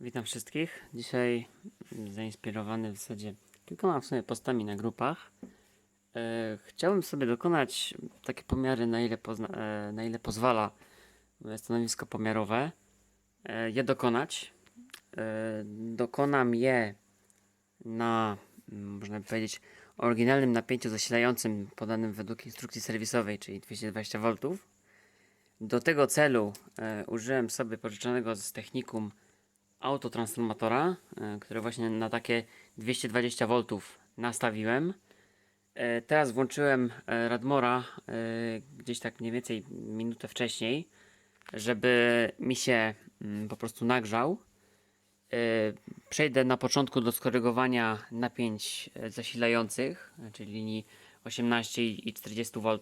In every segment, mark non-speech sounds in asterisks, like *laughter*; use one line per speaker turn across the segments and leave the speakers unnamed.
Witam wszystkich. Dzisiaj zainspirowany w zasadzie kilkoma w sumie postami na grupach. E, chciałbym sobie dokonać takie pomiary, na ile, pozna, e, na ile pozwala stanowisko pomiarowe. E, je dokonać. Dokonam je na, mm, można by powiedzieć, oryginalnym napięciu zasilającym podanym według instrukcji serwisowej, czyli 220 V. Do tego celu użyłem sobie pożyczonego z technikum autotransformatora, e, które właśnie na takie 220 V nastawiłem. E, Teraz włączyłem e, Radmora gdzieś tak mniej więcej minutę wcześniej, żeby mi się mm, po prostu nagrzał. Przejdę na początku do skorygowania napięć zasilających, czyli linii 18 i 40 V.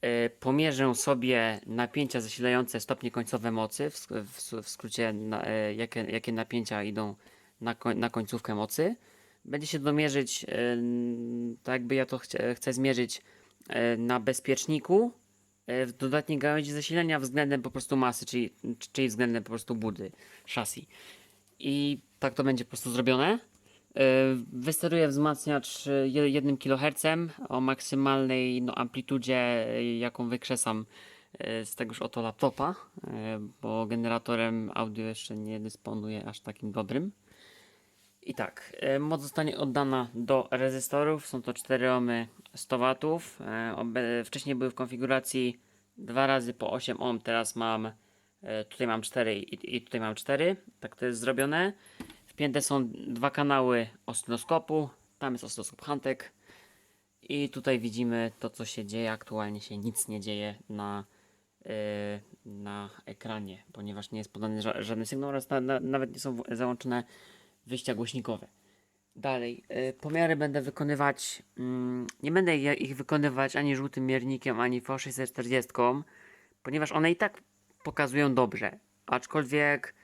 E, Pomierzę sobie napięcia zasilające stopnie końcowe mocy, w, w, w skrócie na, e, jakie, jakie napięcia idą na, na końcówkę mocy. Będzie się domierzyć, n- tak jakby ja to chcia, chcę zmierzyć na bezpieczniku w dodatniej gałęzi zasilania względem po prostu masy, czyli, czyli względem po prostu budy, szasi. I tak to będzie po prostu zrobione. Yy, Wysteruję wzmacniacz y, 1 kHz o maksymalnej no, amplitudzie, y, jaką wykrzesam y, z tegoż oto laptopa, bo generatorem audio jeszcze nie dysponuję aż takim dobrym. I tak, moc zostanie oddana do rezystorów. Są to 4 ohmy 100 W. Wcześniej były w konfiguracji 2 razy po 8 ohm, teraz mam tutaj mam 4 i, i tutaj mam 4. Tak to jest zrobione. Wpięte są dwa kanały oscyloskopu. Tam jest oscyloskop Hantek. I tutaj widzimy to, co się dzieje. Aktualnie się nic nie dzieje na, yy, na ekranie, ponieważ nie jest podany ża- żaden sygnał oraz na, na, nawet nie są załączone wyjścia głośnikowe. Dalej, yy, pomiary będę wykonywać. mm, nie będę ich wykonywać ani żółtym miernikiem, ani V640, ponieważ one i tak pokazują dobrze. Aczkolwiek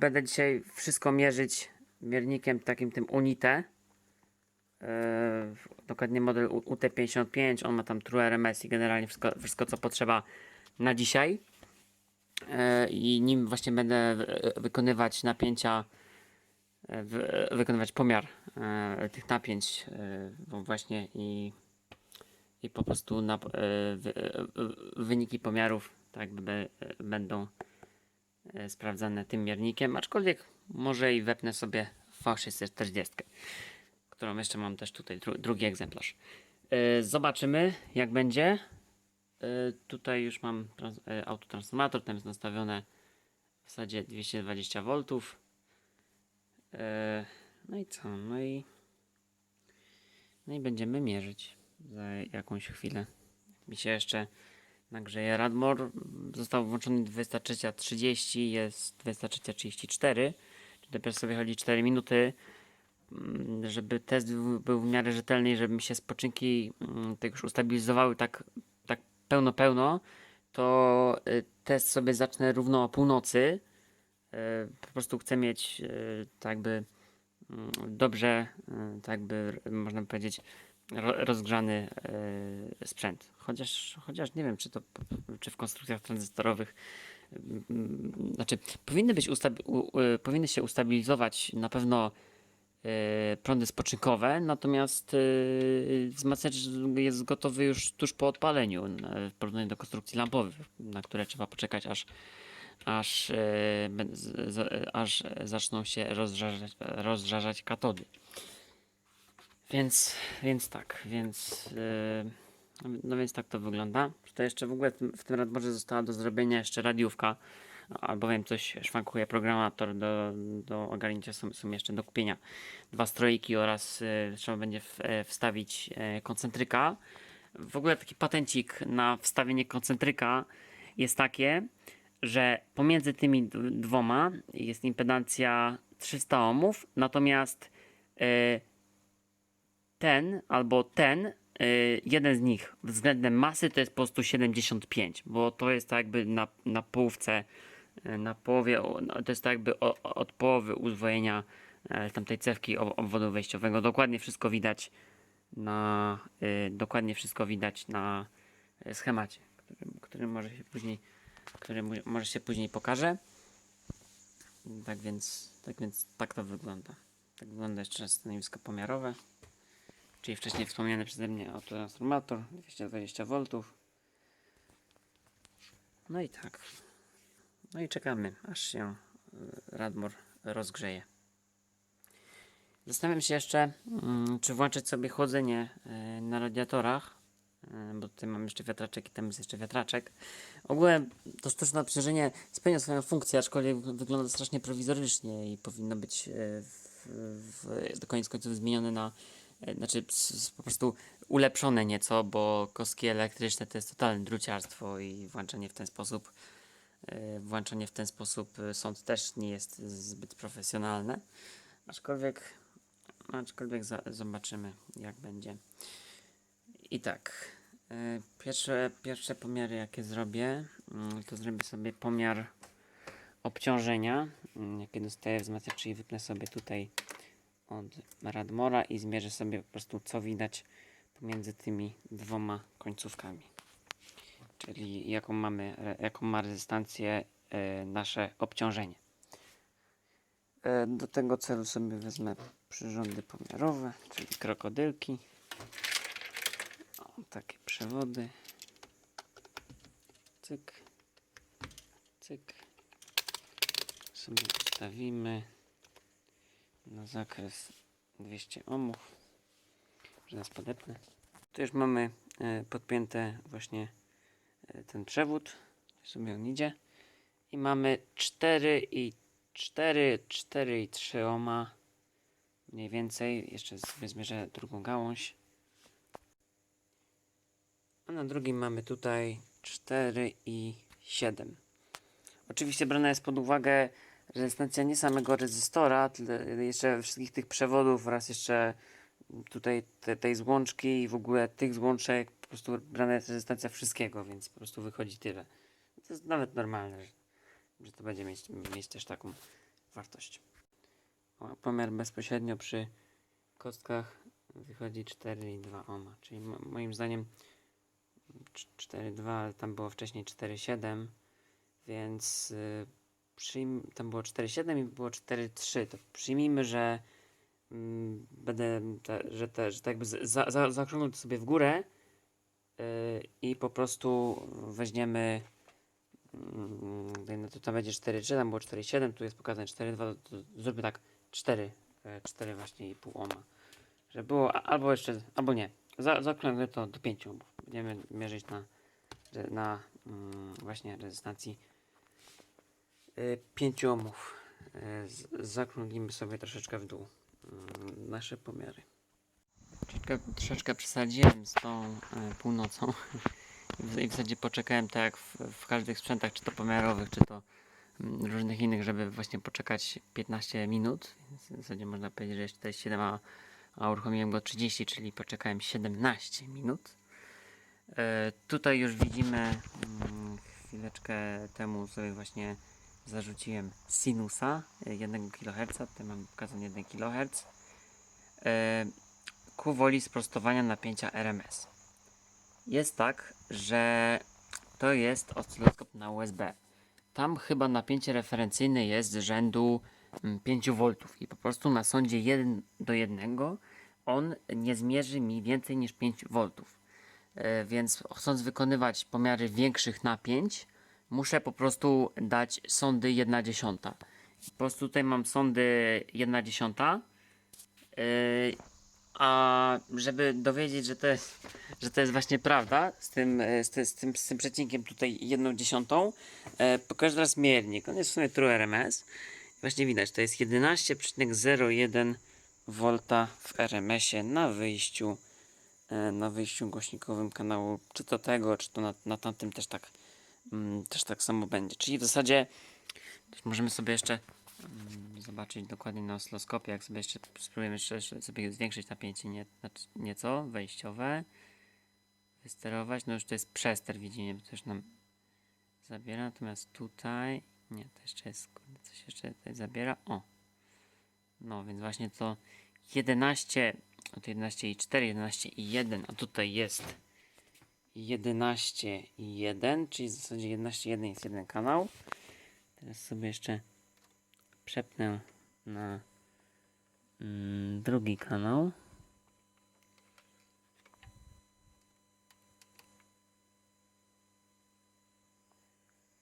Będę dzisiaj wszystko mierzyć miernikiem takim tym Unite. E, Dokładnie model U- UT55. On ma tam True RMS i generalnie wszystko, wszystko co potrzeba na dzisiaj. E, I nim właśnie będę wy- wykonywać napięcia, e, wy- wykonywać pomiar e, tych napięć e, bo właśnie i, i po prostu na, e, wy- e, wyniki pomiarów tak będą e, sprawdzane tym miernikiem, aczkolwiek może i wepnę sobie V640, którą jeszcze mam też tutaj, dru drugi egzemplarz. E, Zobaczymy jak będzie. E, Tutaj już mam trans- e, autotransformator, tam jest nastawione w zasadzie 220 V. E, No i co? No i no i będziemy mierzyć za jakąś chwilę. Mi się jeszcze nagrzeje Radmor. Został włączony 23.30, jest 23.34. Czyli dopiero sobie chodzi 4 minuty. Mm, Żeby test był- w miarę rzetelny żeby mi się spoczynki mm, tego już ustabilizowały tak, tak pełno, pełno, to y, test sobie zacznę równo o północy. Y, Po prostu chcę mieć y, tak jakby mm, dobrze, tak r- można by powiedzieć, rozgrzany y, sprzęt. Chociaż, chociaż nie wiem, czy to czy w konstrukcjach tranzystorowych mm, znaczy powinny być u, powinny się ustabilizować na pewno y, prądy spoczynkowe, natomiast y, wzmacniacz jest gotowy już tuż po odpaleniu w porównaniu do konstrukcji lampowych, na które trzeba poczekać aż aż, aż zaczną się rozżarzać, rozżarzać katody. Więc, więc tak, więc yy, no więc tak to wygląda. Tutaj jeszcze w ogóle w tym, Radborze została do zrobienia jeszcze radiówka, albowiem coś szwankuje programator do, do ogarnięcia są, są jeszcze do kupienia dwa strojki oraz y, trzeba będzie w, e, wstawić koncentryka. W ogóle taki patencik na wstawienie koncentryka jest takie, że pomiędzy tymi dwoma jest impedancja 300 ohmów, natomiast e, ten albo ten, y, jeden z nich względem masy to jest po prostu 75, bo to jest tak jakby na, na połówce, y, na połowie, no, to jest tak jakby od połowy uzwojenia e, tamtej cewki ob- obwodu wejściowego. Dokładnie wszystko widać na, y, dokładnie wszystko widać na y, schemacie, który, który może się później, który może się później pokaże. Tak więc, tak więc tak to wygląda. Tak wygląda jeszcze stanowisko pomiarowe. Czyli wcześniej wspomniany przeze mnie autotransformator 220 V. No i tak. No i czekamy, aż się y, Radmor rozgrzeje. Zastanawiam się jeszcze, mm, czy włączyć sobie chłodzenie y, na radiatorach, y, bo tutaj mam jeszcze wiatraczek i tam jest jeszcze wiatraczek. Ogółem to sztuczne obciążenie spełnia swoją funkcję, aczkolwiek wy- wygląda strasznie prowizorycznie i powinno być w, w, do koniec końców zmienione na, znaczy s- s- po prostu ulepszone nieco, bo kostki elektryczne to jest totalne druciarstwo i włączenie w ten sposób y, włączenie w ten sposób y, sąd też nie jest zbyt profesjonalne. Aczkolwiek, aczkolwiek za, zobaczymy jak będzie. I tak, pierwsze, pierwsze pomiary jakie zrobię, mm, to zrobię sobie pomiar obciążenia, mm, jakie dostaję wzmacniacz, czyli wypnę sobie tutaj od Radmora i zmierzę sobie po prostu co widać pomiędzy tymi dwoma końcówkami. Czyli jaką mamy, jaką ma rezystancję e, nasze obciążenie. E, do tego celu sobie wezmę przyrządy pomiarowe, czyli krokodylki. O, takie przewody. Cyk. Cyk. Sobie ustawimy na zakres 200 ohmów. Zaraz podepnę. Tu już mamy e, podpięte właśnie e, ten przewód. Sobie on idzie. I mamy 4 i 4, 4 i 3 ohma. Mniej więcej. Jeszcze sobie zmierzę drugą gałąź. A na drugim mamy tutaj 4 i 7. Oczywiście brana jest pod uwagę rezystancja nie samego rezystora, jeszcze wszystkich tych przewodów oraz jeszcze tutaj te, tej złączki i w ogóle tych złączek po prostu brana jest rezystancja wszystkiego, więc po prostu wychodzi tyle. To jest nawet normalne, że, że to będzie mieć, mieć też taką wartość. Pomiar bezpośrednio przy kostkach wychodzi 4,2 ohma, czyli mo- moim zdaniem cz- 4,2, ale tam było wcześniej 4,7, więc y, przyjm- tam było 4,7 i było 4,3, to przyjmijmy, że mm, będę, te, że, te, że tak jakby za, za, zaokrąglę to sobie w górę yy, i po prostu weźmiemy tutaj, no to tam będzie 4,3, tam było 4,7, tu jest pokazane 4,2, to, to zróbmy tak 4, e, 4 właśnie i pół ohma. Że było, albo jeszcze, albo nie. Za, zaokrąglę to do 5 ohmów. Będziemy mierzyć na, na mm, właśnie rezystancji y, 5 ohmów. Y, z- Zaokrąglimy sobie troszeczkę w dół mm, nasze pomiary. Troszeczkę, troszeczkę przesadziłem z tą e, północą *laughs* I w, zasadzie poczekałem tak jak w, w każdych sprzętach, czy to pomiarowych, czy to mm, różnych innych, żeby właśnie poczekać 15 minut. W zasadzie można powiedzieć, że jest 47, a, a uruchomiłem go 30, czyli poczekałem 17 minut. E, tutaj już widzimy, mm, chwileczkę temu sobie właśnie zarzuciłem sinusa e, 1 kHz, tutaj mam pokazany 1 kHz ku woli sprostowania napięcia RMS. Jest tak, że to jest oscyloskop na USB. Tam chyba napięcie referencyjne jest z rzędu mm, 5 V i po prostu na sądzie 1 do 1 on nie zmierzy mi więcej niż 5 V. E, więc chcąc wykonywać pomiary większych napięć, muszę po prostu dać sądy 1 dziesiąta. Po prostu tutaj mam sądy 1 dziesiąta. Yy, a żeby dowiedzieć, że to jest, że to jest właśnie prawda, z tym, z, ty- z tym, z tym przecinkiem tutaj 1 dziesiątą, e, pokażę teraz miernik. On jest w sumie True RMS. Właśnie widać, to jest 11,01 V w RMS-ie na wyjściu na wyjściu głośnikowym kanału, czy to tego, czy to na, na tamtym też tak, też tak samo będzie. Czyli w zasadzie też możemy sobie jeszcze mm, zobaczyć dokładnie na oscyloskopie, jak sobie jeszcze spróbujemy jeszcze, sobie zwiększyć napięcie nie, nieco wejściowe, wysterować, no już to jest przester, widzimy, to już nam zabiera, natomiast tutaj, nie, to jeszcze jest, kurde, coś jeszcze tutaj zabiera, o, no więc właśnie to 11, a to 11 i 4, 11 i 1, a tutaj jest 11 i 1, czyli w zasadzie 11 i 1 jest jeden kanał. Teraz sobie jeszcze przepnę na mm, drugi kanał.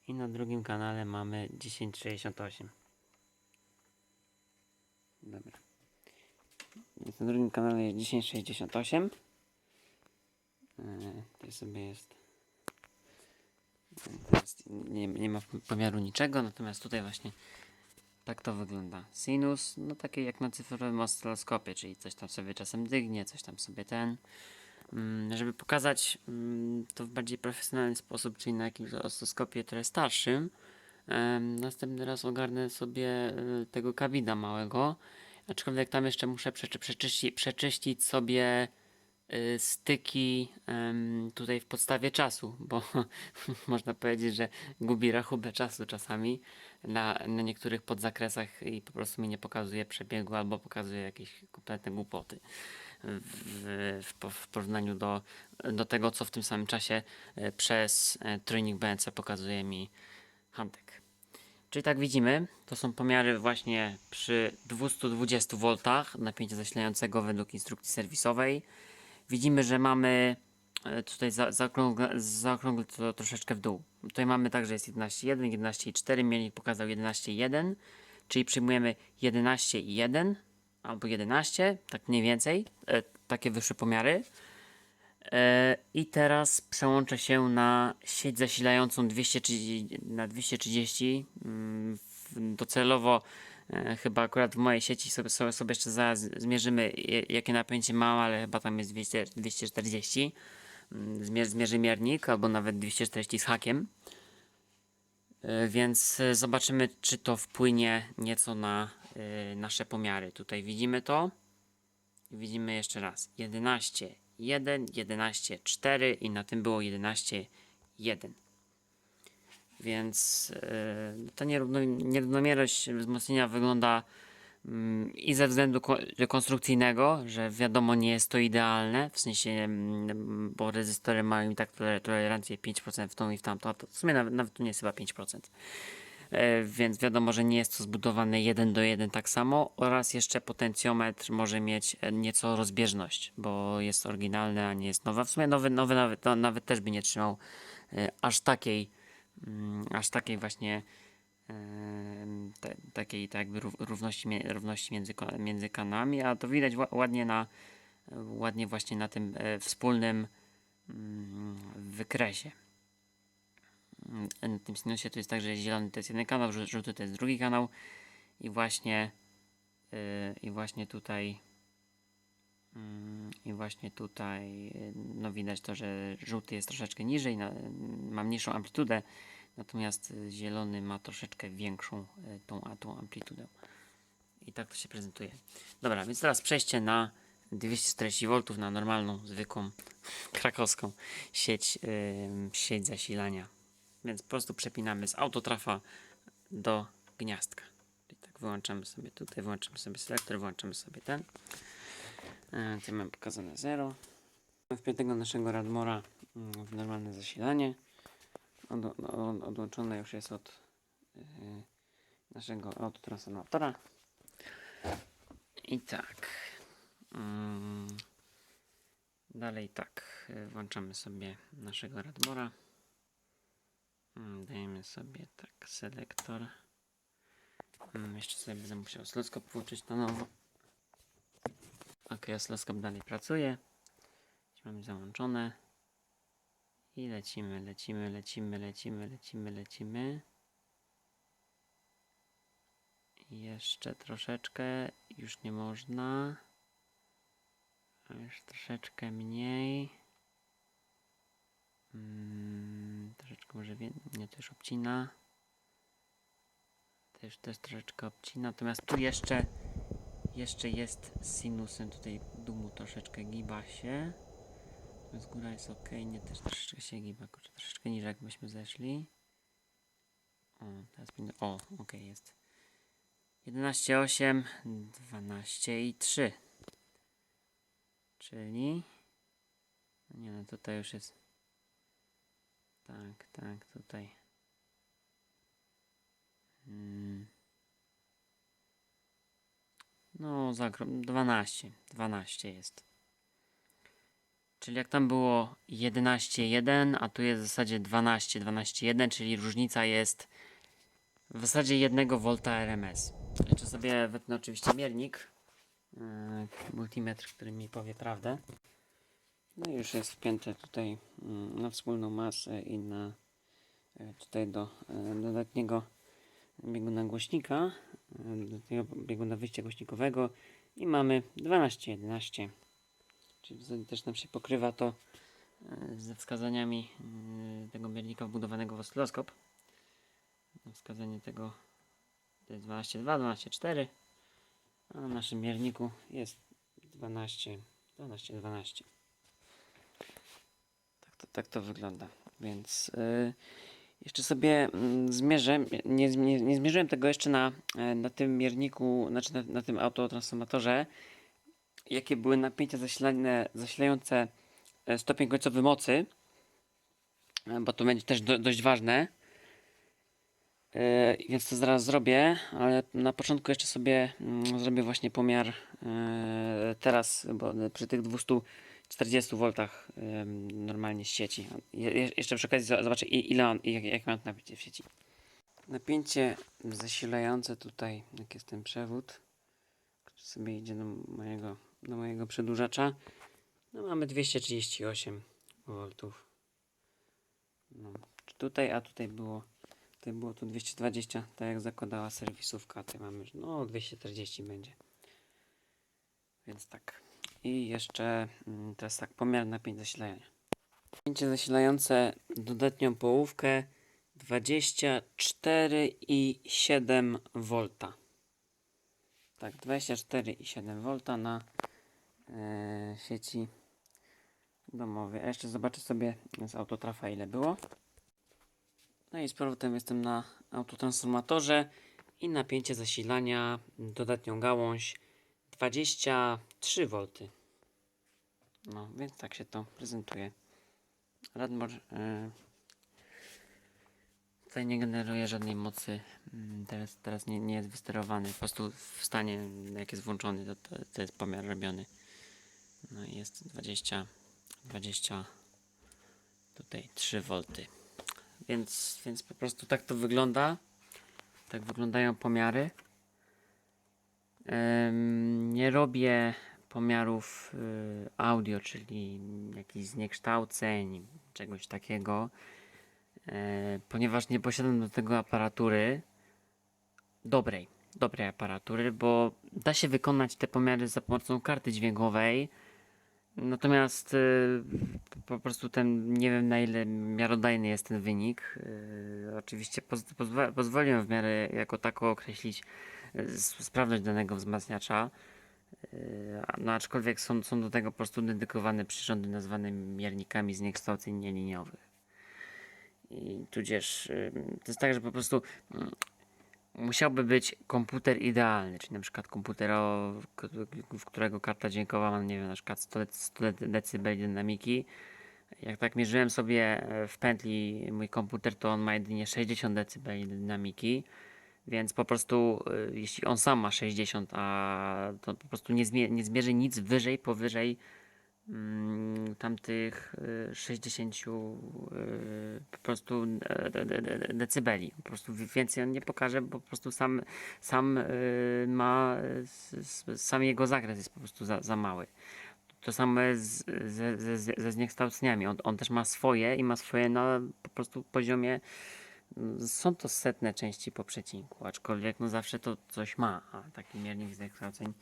I na drugim kanale mamy 1068. Dobra. Więc na drugim kanale jest 1068. Yy, to sobie jest. Teraz nie, nie ma pomiaru niczego, natomiast tutaj właśnie tak to wygląda. Sinus, no takie jak na cyfrowym oscyloskopie, czyli coś tam sobie czasem dygnie, coś tam sobie ten. Mm, Żeby pokazać mm, to w bardziej profesjonalny sposób, czyli na jakimś oscyloskopie trochę starszym, następny raz ogarnę sobie e, tego kabida małego, aczkolwiek tam jeszcze muszę przeczy, przeczyści, przeczyścić sobie styki em, tutaj w podstawie czasu, bo *laughs* można powiedzieć, że gubi rachubę czasu czasami na, na niektórych podzakresach i po prostu mi nie pokazuje przebiegu albo pokazuje jakieś kompletne głupoty w, w, w porównaniu do, do tego, co w tym samym czasie e, przez e, training BNC pokazuje mi Hantek. Czyli tak widzimy, to są pomiary właśnie przy 220 V napięcia zasilającego według instrukcji serwisowej. Widzimy, że mamy e, tutaj za, zaokrągla, zaokrągl to troszeczkę w dół. Tutaj mamy także jest 11.1, 11.4, mieli pokazał 11.1, czyli przyjmujemy 11.1 albo 11, tak mniej więcej, e, takie wyższe pomiary. E, I teraz przełączę się na sieć zasilającą 230, na 230. mm, Docelowo chyba akurat w mojej sieci sobie, sobie, sobie jeszcze zaraz zmierzymy jakie napięcie mam, ale chyba tam jest 200, 240. Mm, Zmier, zmierzy miernik albo nawet 240 z hakiem. E, Więc e, zobaczymy, czy to wpłynie nieco na e, nasze pomiary. Tutaj widzimy to. Widzimy jeszcze raz 11, 1, 11, 4 i na tym było 11, 1. Więc e, ta nierówno, nierównomierność wzmocnienia wygląda mm, i ze względu ko- rekonstrukcyjnego, że wiadomo nie jest to idealne, w sensie, mm, bo rezystory mają i tak tole- tolerancję 5% w tą i w tamtą, a to w sumie nawet, nawet nie jest chyba 5%. E, więc wiadomo, że nie jest to zbudowane 1 do 1 tak samo oraz jeszcze potencjometr może mieć e, nieco rozbieżność, bo jest oryginalny, a nie jest nowy. W sumie nowy, nowy nawet, nawet też by nie trzymał e, aż takiej aż takiej właśnie te, takiej tak jakby rów- równości, równości między, między kanałami, a to widać ła- ładnie na ładnie właśnie na tym e, wspólnym mm, wykresie. Mm, Na tym sinusie to jest tak, że zielony to jest jeden kanał, żółty to jest drugi kanał i właśnie yy, i właśnie tutaj mm, i właśnie tutaj yy, no widać to, że żółty jest troszeczkę niżej, ma mniejszą amplitudę, natomiast y, zielony ma troszeczkę większą y, tą, tą amplitudę. I tak to się prezentuje. Dobra, więc teraz przejście na 240 V na normalną, zwykłą, *laughs* krakowską sieć, ym, sieć zasilania. Więc po prostu przepinamy z autotrafa do gniazdka. Czyli tak wyłączamy sobie tutaj, wyłączymy sobie selektor, wyłączymy sobie ten. E, Tutaj mam pokazane 0. Wpiętego naszego Radmora mm, w normalne zasilanie. Od, od, odłączone już jest od yy, naszego autotransformatora. I tak. Mm, dalej tak. y, Włączamy sobie naszego Radmora. Mm, Dajemy sobie tak selektor. Jeszcze sobie będę musiał oscyloskop włączyć na nowo. Ok, oscyloskop dalej pracuje. Mamy załączone. I lecimy, lecimy, lecimy, lecimy, lecimy, lecimy. Jeszcze troszeczkę, już nie można. Już troszeczkę mniej. Mm, troszeczkę może więcej. Nie, to już obcina. To już też troszeczkę obcina. Natomiast tu jeszcze jeszcze jest z sinusem. Tutaj dumu troszeczkę giba się. Z góra jest ok, nie też troszeczkę się giba. Kurczę, troszeczkę niżej jakbyśmy zeszli. O, teraz będę. O, ok, jest. 11,8, 12 i 3. Czyli. No nie no, tutaj już jest. Tak, tak, tutaj. Mm. No, za gro- 12. 12 jest. Czyli jak tam było 11,1, a tu jest w zasadzie 12, 12,1, czyli różnica jest w zasadzie 1 V RMS. Jeszcze sobie wetnę oczywiście miernik, yy, multimetr, który mi powie prawdę. No i już jest wpięte tutaj mm, na wspólną masę i na e, tutaj do e, dodatniego bieguna głośnika, e, do tego bieguna wyjścia głośnikowego i mamy 12-11. Czyli w zasadzie też nam się pokrywa to e, ze wskazaniami e, tego miernika wbudowanego w oscyloskop. Wskazanie tego to jest 12.2, 12.4, a na naszym mierniku jest 12, 12, 12. Tak to, tak to wygląda. Więc y, jeszcze sobie mm, zmierzę. Nie, nie, nie zmierzyłem tego jeszcze na, e, na tym mierniku, znaczy na, na tym autotransformatorze. Jakie były napięcia zasilane, zasilające e, stopień końcowy mocy, e, bo to będzie też do, dość ważne. Więc to zaraz zrobię, ale na początku jeszcze sobie mm, zrobię właśnie pomiar teraz, bo przy tych 240 V normalnie z sieci. Je, je- jeszcze przy okazji zo- zobaczę ile on, jak, jak mam napięcie w sieci. Napięcie zasilające tutaj, jak jest ten przewód, który sobie idzie do mojego, do mojego przedłużacza. No mamy 238 V. No, tutaj, a tutaj było Tutaj było tu 220, tak jak zakładała serwisówka. Tutaj mamy, no 240 będzie. Więc tak. I jeszcze mm, teraz tak, pomiar napięć zasilania. Napięcie zasilające dodatnią połówkę 24,7 V. Tak, 24,7 V na e, sieci domowej. A jeszcze zobaczę sobie z autotrafa ile było. No i z powrotem jestem na autotransformatorze i napięcie zasilania, dodatnią gałąź 23 V. No, więc tak się to prezentuje. Radmor e, tutaj nie generuje żadnej mocy. Mm, Teraz, teraz nie, nie jest wysterowany. Po prostu w stanie, jak jest włączony, to, to, to jest pomiar robiony. No i jest 20, 20 tutaj 3 V. Więc, więc po prostu tak to wygląda. Tak wyglądają pomiary. Nie robię pomiarów y, audio, czyli jakichś zniekształceń, czegoś takiego, e, ponieważ nie posiadam do tego aparatury dobrej, dobrej aparatury, bo da się wykonać te pomiary za pomocą karty dźwiękowej. Natomiast y, po prostu ten, nie wiem na ile miarodajny jest ten wynik. Y, oczywiście pozwoliłem w miarę jako tako określić sprawność danego wzmacniacza. A- no aczkolwiek są, są do tego po prostu dedykowane przyrządy nazwane miernikami zniekształceń nieliniowych. I tudzież to jest tak, że po prostu mm, musiałby być komputer idealny, czyli na przykład komputer, w którego karta dźwiękowa ma, nie wiem, na przykład 100, dec- 100 decybeli dynamiki. Jak tak mierzyłem sobie e, w pętli mój komputer, to on ma jedynie 60 decybeli dynamiki, więc po prostu e, jeśli on sam ma 60, a to po prostu nie, zmie- nie zmierzy nic wyżej, powyżej mm, tamtych y, 60 y, po prostu de, de, de, decybeli. Po prostu wi- więcej on nie pokaże, bo po prostu sam, sam y, ma, sam jego zakres jest po prostu za, za mały. To samo z, ze, ze, ze- zniekształceniami. On, on też ma swoje i ma swoje na po prostu poziomie są to setne części po przecinku, aczkolwiek no zawsze to coś ma, a taki miernik zniekształceń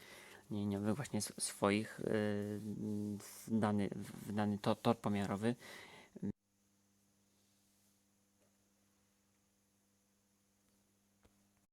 liniowych właśnie swoich yy, w dany, w dany to, tor pomiarowy